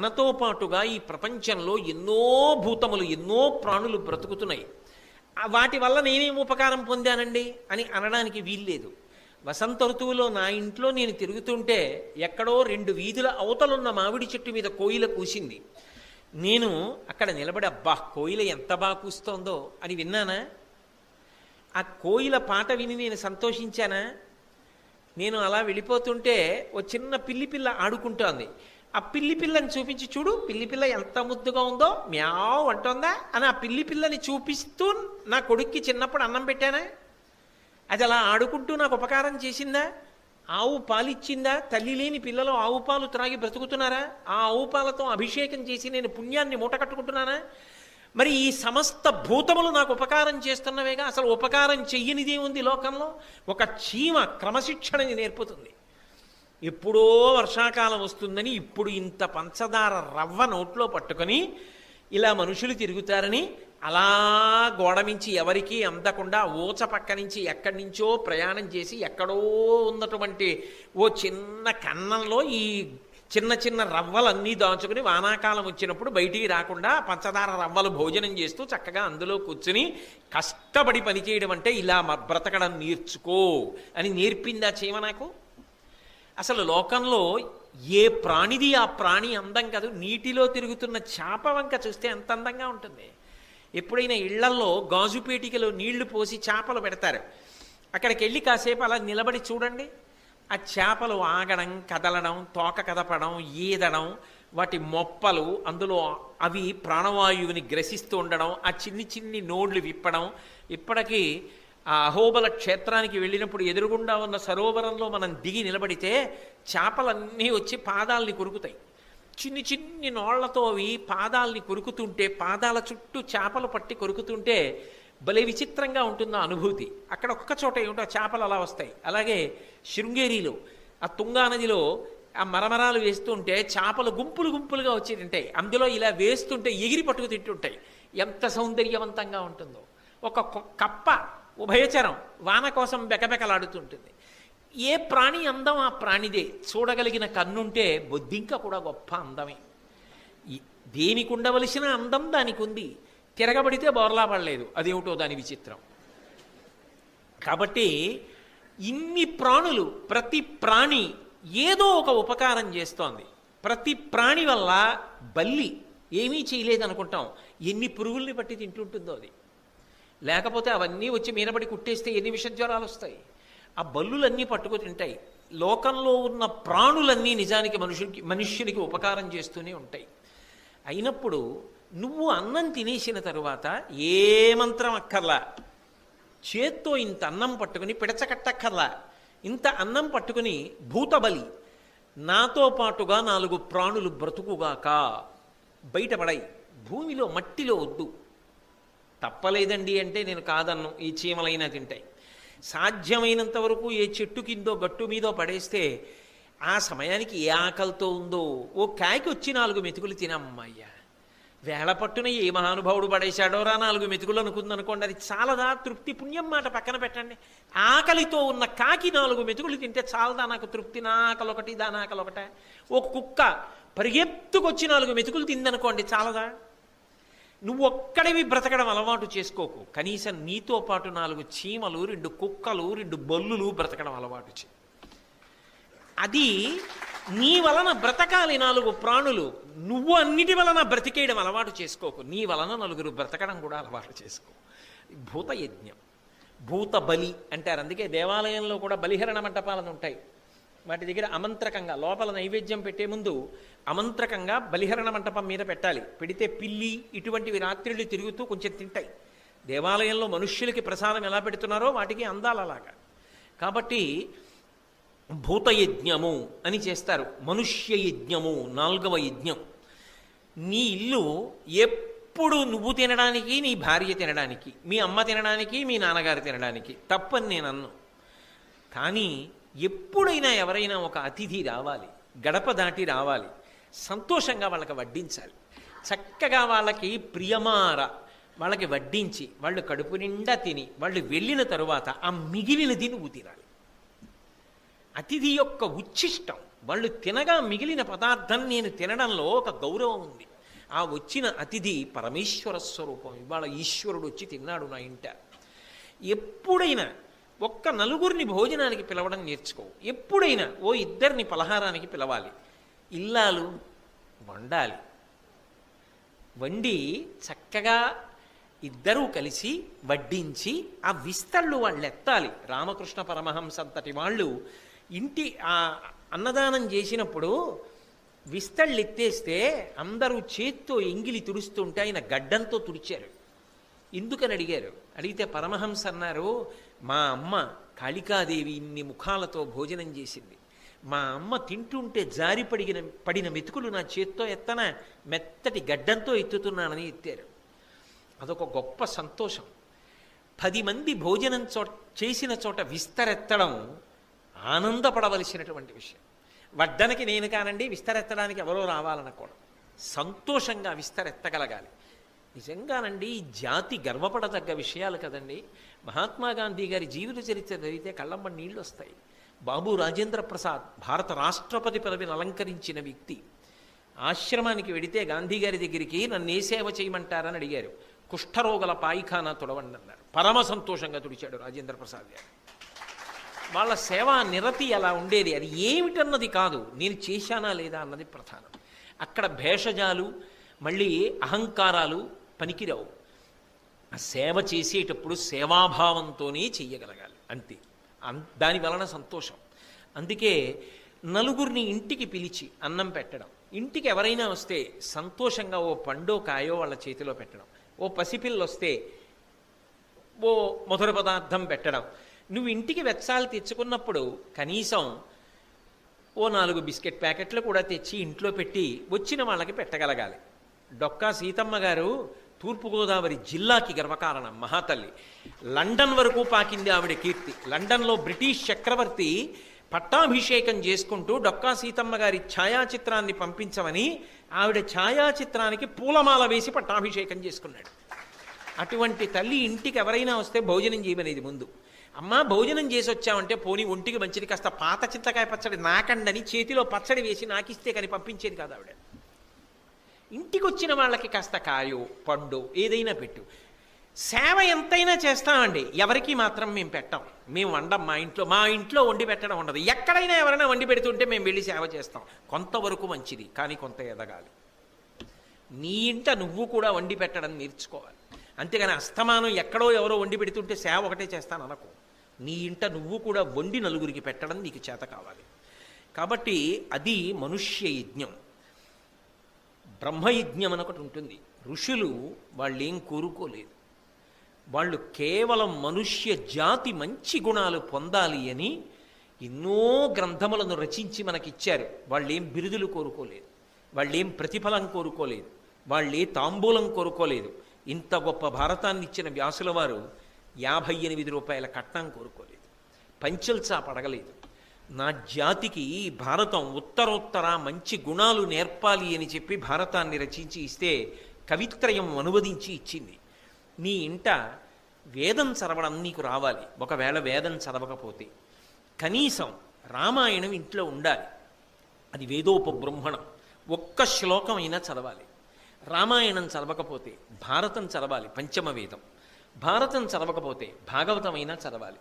మనతో పాటుగా ఈ ప్రపంచంలో ఎన్నో భూతములు ఎన్నో ప్రాణులు బ్రతుకుతున్నాయి. వాటి వల్ల నేనేం ఉపకారం పొందానండి? అని అనడానికి వీల్లేదు. వసంత ఋతువులో నా ఇంట్లో నేను తిరుగుతుంటే ఎక్కడో రెండు వీధుల అవతలున్న మామిడి చెట్టు మీద కోయిల కూసింది. నేను అక్కడ నిలబడి అబ్బా కోయిల ఎంత బాగా కూస్తోందో అని విన్నానా? ఆ కోయిల పాట విని నేను సంతోషించానా? నేను అలా వెళ్ళిపోతుంటే ఓ చిన్న పిల్లి పిల్ల ఆడుకుంటోంది. ఆ పిల్లి పిల్లని చూపించి చూడు పిల్లి పిల్ల ఎంత ముద్దుగా ఉందో మ్యావ్ అంటోందా? అని ఆ పిల్లి పిల్లని చూపిస్తూ నా కొడుక్కి చిన్నప్పుడు అన్నం పెట్టానా? అది అలా ఆడుకుంటూ నాకు ఉపకారం చేసిందా? ఆవు పాలిచ్చిందా తల్లి లేని పిల్లలు ఆవు పాలు త్రాగి బ్రతుకుతున్నారా? ఆ ఆవు పాలతో అభిషేకం చేసి నేను పుణ్యాన్ని మూట కట్టుకుంటున్నానా? మరి ఈ సమస్త భూతములు నాకు ఉపకారం చేస్తున్నవేగా అసలు ఉపకారం చెయ్యనిదే ఉంది లోకంలో? ఒక చీమ క్రమశిక్షణని నేర్పుతుంది. ఎప్పుడో వర్షాకాలం వస్తుందని ఇప్పుడు ఇంత పంచదార రవ్వ నోట్లో పట్టుకొని ఇలా మనుషులు తిరుగుతారని అలా గోడ మించి ఎవరికీ అందకుండా ఊచ పక్క నుంచి ఎక్కడి నుంచో ప్రయాణం చేసి ఎక్కడో ఉన్నటువంటి ఓ చిన్న కన్నంలో ఈ చిన్న చిన్న రవ్వలన్నీ దాచుకుని వానాకాలం వచ్చినప్పుడు బయటికి రాకుండా పంచదార రవ్వలు భోజనం చేస్తూ చక్కగా అందులో కూర్చుని కష్టపడి పనిచేయడం అంటే ఇలా బ్రతకడం నేర్చుకో అని నేర్పిందా చీమ నాకు? అసలు లోకంలో ఏ ప్రాణిది ఆ ప్రాణి అందం కాదు. నీటిలో తిరుగుతున్న చేప వంక చూస్తే ఎంత అందంగా ఉంటుంది. ఎప్పుడైనా ఇళ్ళల్లో గాజు పేటికలో నీళ్ళు పోసి చేపలు పెడతారు. అక్కడికి వెళ్ళి కాసేపు అలా నిలబడి చూడండి. ఆ చేపలు ఆగడం కదలడం తోక కదపడం ఈదడం వాటి మొప్పలు అందులో అవి ప్రాణవాయువుని గ్రసిస్తూ ఉండడం ఆ చిన్ని చిన్ని నోళ్ళు విప్పడం ఇప్పటికీ ఆ అహోబల క్షేత్రానికి వెళ్ళినప్పుడు ఎదురుగుండా ఉన్న సరోవరంలో మనం దిగి నిలబడితే చేపలన్నీ వచ్చి పాదాలని కొరుకుతాయి. చిన్ని చిన్ని నోళ్ళతో అవి పాదాలని కొరుకుతుంటే పాదాల చుట్టూ చేపలు పట్టి కొరుకుతుంటే భలే విచిత్రంగా ఉంటుంది ఆ అనుభూతి. అక్కడ ఒక్క చోట ఏమిటో చేపలు అలా వస్తాయి. అలాగే శృంగేరిలో ఆ తుంగా నదిలో ఆ మరమరాలు వేస్తుంటే చేపలు గుంపులు గుంపులుగా వచ్చి తింటాయి. అందులో ఇలా వేస్తుంటే ఎగిరి పట్టుకు తింటుంటాయి. ఎంత సౌందర్యవంతంగా ఉంటుందో. ఒక కొ- కప్ప ఉభయచరం వాన కోసం బెకబెకలాడుతుంటుంది. ఏ ప్రాణి అందం ఆ ప్రాణిదే? చూడగలిగిన కన్నుంటే బొద్దింక కూడా గొప్ప అందమే. దేనికి ఉండవలసిన అందం దానికి ఉంది తిరగబడితే బోర్లా పడలేదు. అదేమిటో దాని విచిత్రం. కాబట్టి ఇన్ని ప్రాణులు ప్రతి ప్రాణి ఏదో ఒక ఉపకారం చేస్తోంది. ప్రతి ప్రాణి వల్ల బల్లి ఏమీ చేయలేదనుకుంటాం. ఎన్ని పురుగుల్ని పట్టి తింటుంటుందో అది. లేకపోతే అవన్నీ వచ్చి మీనబడి కుట్టేస్తే ఎన్ని విష జ్వరాలు వస్తాయి? ఆ బల్లులన్నీ పట్టుకొని తింటాయి. లోకంలో ఉన్న ప్రాణులన్నీ నిజానికి మనుషునికి మనుష్యునికి ఉపకారం చేస్తూనే ఉంటాయి. అయినప్పుడు నువ్వు అన్నం తినేసిన తరువాత ఏ మంత్రం అక్కర్లా? చేత్తో ఇంత అన్నం పట్టుకుని పిడచకట్టక్కర్లా? ఇంత అన్నం పట్టుకుని భూతబలి. నాతో పాటుగా నాలుగు ప్రాణులు బ్రతుకుగాక బయటపడాయి. భూమిలో మట్టిలో వద్దు. తప్పలేదండి అంటే నేను కాదన్ను ఈ చీమలైనా తింటాయి. సాధ్యమైనంత వరకు ఏ చెట్టు కిందో గట్టు మీదో పడేస్తే ఆ సమయానికి ఏ ఆకలితో ఉందో ఓ కాయకి వచ్చి నాలుగు మెతుకులు తినమ్మయ్యా. వేళ పట్టున ఏ మహానుభావుడు పడేశాడో రా నాలుగు మెతుకులు అనుకుందనుకోండి అది చాలదా? తృప్తి పుణ్యం మాట పక్కన పెట్టండి. ఆకలితో ఉన్న కాకి నాలుగు మెతుకులు తింటే చాలదా? నాకు తృప్తి నా ఆకలి ఒకటి దాని ఆకలి ఒకటే ఒక కుక్క పరిగెత్తుకొచ్చి నాలుగు మెతుకులు తిందనుకోండి చాలదా? నువ్వు ఒక్కడివి బ్రతకడం అలవాటు చేసుకోకు. కనీసం నీతో పాటు నాలుగు చీమలు రెండు కుక్కలు రెండు బల్లులు బ్రతకడం అలవాటు చే అది నీ వలన బ్రతకాలి నాలుగు ప్రాణులు. నువ్వు అన్నిటి వలన బ్రతికేయడం అలవాటు చేసుకోకు. నీ వలన నలుగురు బ్రతకడం కూడా అలవాటు చేసుకో. భూత యజ్ఞం భూత బలి అంటారు. అందుకే దేవాలయంలో కూడా బలిహరణ మంటపాలను ఉంటాయి. వాటి దగ్గర అమంత్రకంగా లోపల నైవేద్యం పెట్టే ముందు అమంత్రకంగా బలిహరణ మంటపం మీద పెట్టాలి. పెడితే పిల్లి ఇటువంటివి రాత్రిళ్ళు తిరుగుతూ కొంచెం తింటాయి. దేవాలయంలో మనుష్యులకి ప్రసాదం ఎలా పెడుతున్నారో వాటికి అందాలలాగా కాబట్టి భూతయజ్ఞము అని చేస్తారు. మనుష్య యజ్ఞము నాలుగవ యజ్ఞం. నీ ఇల్లు ఎప్పుడు నువ్వు తినడానికి నీ భార్య తినడానికి మీ అమ్మ తినడానికి మీ నాన్నగారు తినడానికి తప్పని నేను అన్ను. కానీ ఎప్పుడైనా ఎవరైనా ఒక అతిథి రావాలి గడప దాటి రావాలి సంతోషంగా వాళ్ళకి వడ్డించాలి. చక్కగా వాళ్ళకి ప్రియమార వాళ్ళకి వడ్డించి వాళ్ళు కడుపు నిండా తిని వాళ్ళు వెళ్ళిన తరువాత ఆ మిగిలినది నువ్వు తినాలి అతిథి యొక్క ఉచ్ఛిష్టం వాళ్ళు తినగా మిగిలిన పదార్థం నేను తినడంలో ఒక గౌరవం ఉంది. ఆ వచ్చిన అతిథి పరమేశ్వర స్వరూపం ఇవాళ ఈశ్వరుడు వచ్చి తిన్నాడు నా ఇంట. ఎప్పుడైనా ఒక్క నలుగురిని భోజనానికి పిలవడం నేర్చుకో. ఎప్పుడైనా ఓ ఇద్దరిని పలహారానికి పిలవాలి. ఇల్లాలు వండాలి. వండి చక్కగా ఇద్దరూ కలిసి వడ్డించి ఆ విస్తళ్ళు వాళ్ళు ఎత్తాలి రామకృష్ణ పరమహంస అంతటి వాళ్ళు ఇంటి ఆ అన్నదానం చేసినప్పుడు విస్తళ్ళు ఎత్తేస్తే అందరూ చేత్తో ఎంగిలి తుడుస్తుంటే ఆయన గడ్డంతో తుడిచారు. ఎందుకని అడిగారు? అడిగితే పరమహంస అన్నారు మా అమ్మ కాళికాదేవి ఇన్ని ముఖాలతో భోజనం చేసింది. మా అమ్మ తింటుంటే జారి పడిగిన పడిన మెతుకులు నా చేత్తో ఎత్తన మెత్తటి గడ్డంతో ఎత్తుతున్నానని ఎత్తారు. అదొక గొప్ప సంతోషం. పది మంది భోజనం చోట చేసిన చోట విస్తరెత్తడం ఆనందపడవలసినటువంటి విషయం. వడ్డనకి నేను కానండి విస్తరెత్తడానికి ఎవరో రావాలనకూడదు సంతోషంగా విస్తరెత్తగలగాలి. నిజంగానండి జాతి గర్వపడదగ్గ విషయాలు కదండి. మహాత్మా గాంధీ గారి జీవిత చరిత్ర చదివితే కళ్ళమ్మ నీళ్ళు వస్తాయి బాబు రాజేంద్ర ప్రసాద్ భారత రాష్ట్రపతి పదవిని అలంకరించిన వ్యక్తి. ఆశ్రమానికి వెడితే గాంధీ గారి దగ్గరికి నన్ను ఏ సేవ చేయమంటారని అడిగారు. కుష్ఠరోగల పాయిఖానా తుడవండి అన్నారు. పరమ సంతోషంగా తుడిచాడు రాజేంద్ర ప్రసాద్ గారు. వాళ్ళ సేవా నిరతి అలా ఉండేది. అది ఏమిటన్నది కాదు. నేను చేశానా లేదా అన్నది ప్రధానం. అక్కడ భేషజాలు మళ్ళీ అహంకారాలు పనికిరావు. ఆ సేవ చేసేటప్పుడు సేవాభావంతోనే చెయ్యగలగాలి అంతే. దాని వలన సంతోషం. అందుకే నలుగురిని ఇంటికి పిలిచి అన్నం పెట్టడం. ఇంటికి ఎవరైనా వస్తే సంతోషంగా ఓ పండో కాయో వాళ్ళ చేతిలో పెట్టడం. ఓ పసిపిల్ల వస్తే ఓ మధుర పదార్థం పెట్టడం. నువ్వు ఇంటికి వెచ్చాలు తెచ్చుకున్నప్పుడు కనీసం ఓ నాలుగు బిస్కెట్ ప్యాకెట్లు కూడా తెచ్చి ఇంట్లో పెట్టి వచ్చిన వాళ్ళకి పెట్టగలగాలి. డొక్కా సీతమ్మ గారు తూర్పుగోదావరి జిల్లాకి గర్వకారణం మహాతల్లి. లండన్ వరకు పాకింది ఆవిడ కీర్తి. లండన్లో బ్రిటిష్ చక్రవర్తి పట్టాభిషేకం చేసుకుంటూ డొక్కా సీతమ్మ గారి ఛాయాచిత్రాన్ని పంపించమని ఆవిడ ఛాయాచిత్రానికి పూలమాల వేసి పట్టాభిషేకం చేసుకున్నాడు. అటువంటి తల్లి ఇంటికి ఎవరైనా వస్తే భోజనం చేయమనేది ముందు. అమ్మా భోజనం చేసి వచ్చామంటే పోనీ ఒంటికి మంచిది కాస్త పాత చింతకాయ పచ్చడి నాకండని చేతిలో పచ్చడి వేసి నాకిస్తే కానీ పంపించేది కాదు ఆవిడ. ఇంటికి వచ్చిన వాళ్ళకి కాస్త కాయో పండు ఏదైనా పెట్టు. సేవ ఎంతైనా చేస్తామండి. ఎవరికి మాత్రం మేము పెట్టాం. మేము వండం మా ఇంట్లో మా ఇంట్లో వండి పెట్టడం ఉండదు. ఎక్కడైనా ఎవరైనా వండి పెడుతుంటే మేము వెళ్ళి సేవ చేస్తాం. కొంతవరకు మంచిది కానీ కొంత ఎదగాలి. నీ ఇంట నువ్వు కూడా వండి పెట్టడం నేర్చుకోవాలి. అంతేగాని అస్తమానం ఎక్కడో ఎవరో వండి పెడుతుంటే సేవ ఒకటే చేస్తాను అనకు నీ ఇంట నువ్వు కూడా వండి నలుగురికి పెట్టడం నీకు చేత కావాలి. కాబట్టి అది మనుష్య యజ్ఞం. బ్రహ్మయజ్ఞం అని ఒకటి ఉంటుంది. ఋషులు వాళ్ళేం కోరుకోలేదు. వాళ్ళు కేవలం మనుష్య జాతి మంచి గుణాలు పొందాలి అని ఎన్నో గ్రంథములను రచించి మనకిచ్చారు. వాళ్ళేం బిరుదులు కోరుకోలేదు. వాళ్ళేం ప్రతిఫలం కోరుకోలేదు. వాళ్ళే తాంబూలం కోరుకోలేదు. ఇంత గొప్ప భారతాన్ని ఇచ్చిన వ్యాసుల వారు యాభై ఎనిమిది రూపాయల కట్నం కోరుకోలేదు. పంచల్చా పడగలేదు నా జాతికి భారతం ఉత్తరోత్తర మంచి గుణాలు నేర్పాలి అని చెప్పి భారతాన్ని రచించి ఇస్తే కవిత్రయం అనువదించి ఇచ్చింది. నీ ఇంట వేదం చదవడం నీకు రావాలి. ఒకవేళ వేదం చదవకపోతే కనీసం రామాయణం ఇంట్లో ఉండాలి. అది వేదోపబ్రహ్మణం. ఒక్క శ్లోకం అయినా చదవాలి. రామాయణం చదవకపోతే భారతం చదవాలి పంచమ వేదం. భారతం చదవకపోతే భాగవతమైనా చదవాలి.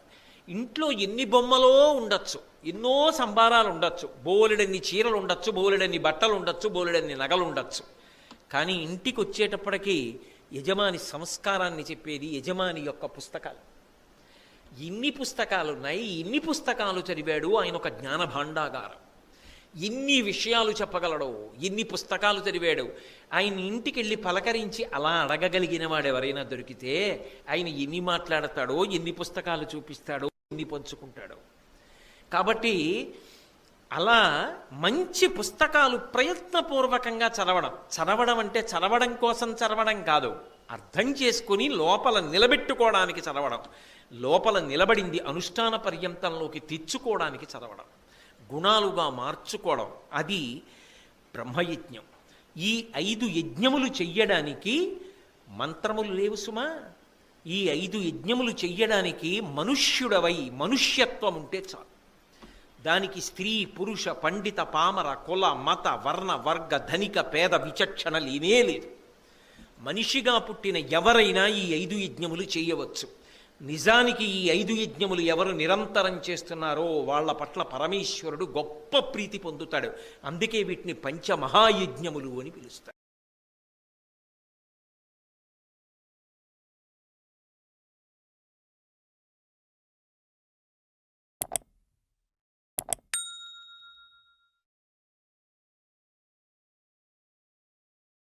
ఇంట్లో ఎన్ని బొమ్మలో ఉండొచ్చు ఎన్నో సంబారాలు ఉండొచ్చు బోలెడన్ని చీరలు ఉండొచ్చు బోలెడన్ని బట్టలు ఉండొచ్చు బోలెడన్ని నగలు ఉండొచ్చు. కానీ ఇంటికి వచ్చేటప్పటికీ యజమాని సంస్కారాన్ని చెప్పేది యజమాని యొక్క పుస్తకాలు. ఇన్ని పుస్తకాలు ఉన్నాయి ఇన్ని పుస్తకాలు చదివాడు ఆయన ఒక జ్ఞాన భాండాగారం ఎన్ని విషయాలు చెప్పగలడో ఎన్ని పుస్తకాలు చదివాడు. ఆయన ఇంటికి వెళ్ళి పలకరించి అలా అడగగలిగిన వాడు ఎవరైనా దొరికితే ఆయన ఎన్ని మాట్లాడతాడో ఎన్ని పుస్తకాలు చూపిస్తాడో ఎన్ని కాబట్టి అలా మంచి పుస్తకాలు ప్రయత్నపూర్వకంగా చదవడం. చదవడం అంటే చదవడం కోసం చదవడం కాదు. అర్థం చేసుకుని లోపల నిలబెట్టుకోవడానికి చదవడం. లోపల నిలబడింది అనుష్ఠాన పర్యంతంలోకి తెచ్చుకోవడానికి చదవడం. గుణాలుగా మార్చుకోవడం. అది బ్రహ్మయజ్ఞం. ఈ ఐదు యజ్ఞములు చెయ్యడానికి మంత్రములు లేవు సుమా? ఈ ఐదు యజ్ఞములు చెయ్యడానికి మనుష్యుడవై మనుష్యత్వం ఉంటే చాలు. దానికి స్త్రీ పురుష పండిత పామర కుల మత వర్ణ వర్గ ధనిక పేద విచక్షణ లేనే లేదు. మనిషిగా పుట్టిన ఎవరైనా ఈ ఐదు యజ్ఞములు చేయవచ్చు. నిజానికి ఈ ఐదు యజ్ఞములు ఎవరు నిరంతరం చేస్తున్నారో వాళ్ళ పట్ల పరమేశ్వరుడు గొప్ప ప్రీతి పొందుతాడు. అందుకే వీటిని పంచమహాయజ్ఞములు అని పిలుస్తారు.